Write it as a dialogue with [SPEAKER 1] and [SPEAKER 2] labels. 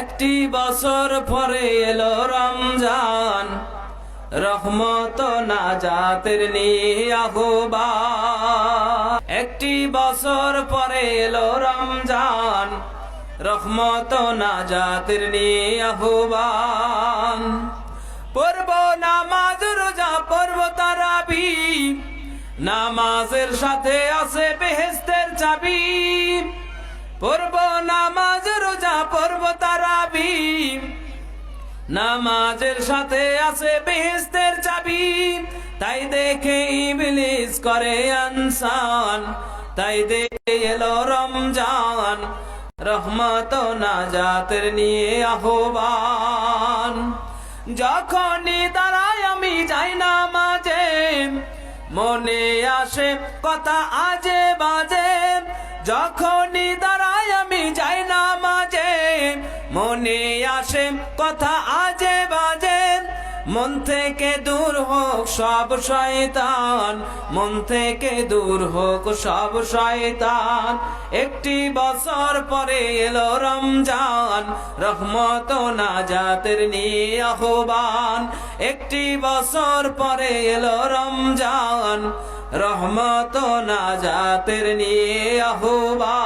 [SPEAKER 1] একটি বছর পরে এলো রমজান। রহমত না জাতের একটি বছর পরে এলো রমজান, রহমত না জাতের নিয়াহুবান। পর্ব নামাজ, রোজা পর্ব তারাবি। নামাজের সাথে আছে বেহেস্তের চাবি। পর্ব নামাজ, রোজা পর্ব তারাবি নামাজের সাথে আছে বেহেস্তের চাবি। তাই দেখে ইবলিস করে আনসান। তাই দেখে এলো রমজান, রহমত নাজাতের নিয়ে আহ্বান। যখনই দাঁড়াই আমি যাই না মাঝে মনে আসে কথা আজে বাজে। যখনই মাঝে মনে আসে কথা আজে বাজে। মন থেকে দূর হোক সব শয়তান। মন থেকে দূর হোক সব শয়তান। একটি বছর পরে এলো রমজান। রহমত না জাতের নিয়ে আহ্বান। একটি বছর পরে এলো রমজান। রহমত না জাতের নিয়ে আহ্বান।